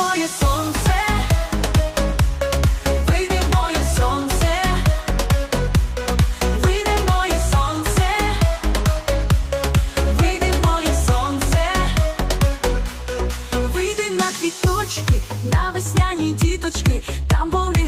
моє сонце, вийди моє сонце, вийди моє сонце, вийди моє сонце, вийди на квіточки, на весняні діточки, там були.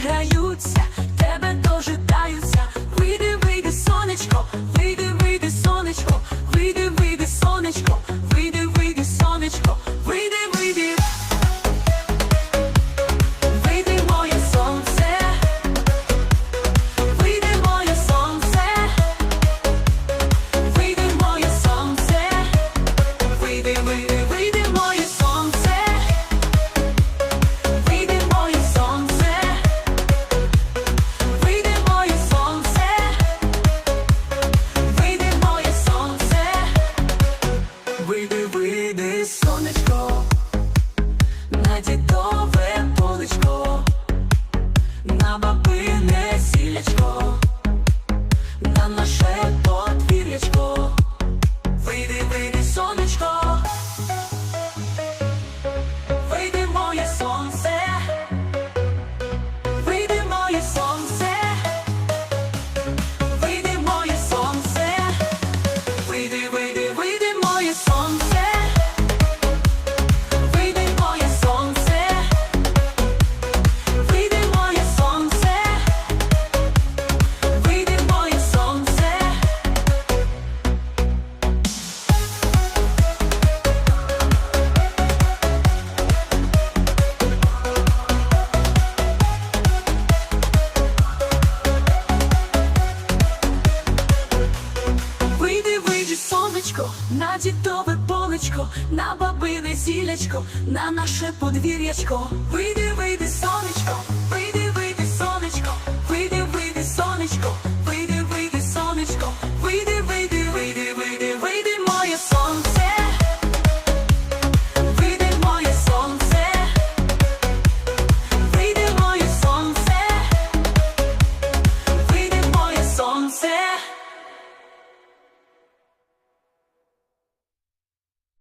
сонечко, на дідове поличко, на бабине сілячко, на наше подвір'я. На дідове полечко, на бабине сілячко, на наше подвір'ячко. Вийди,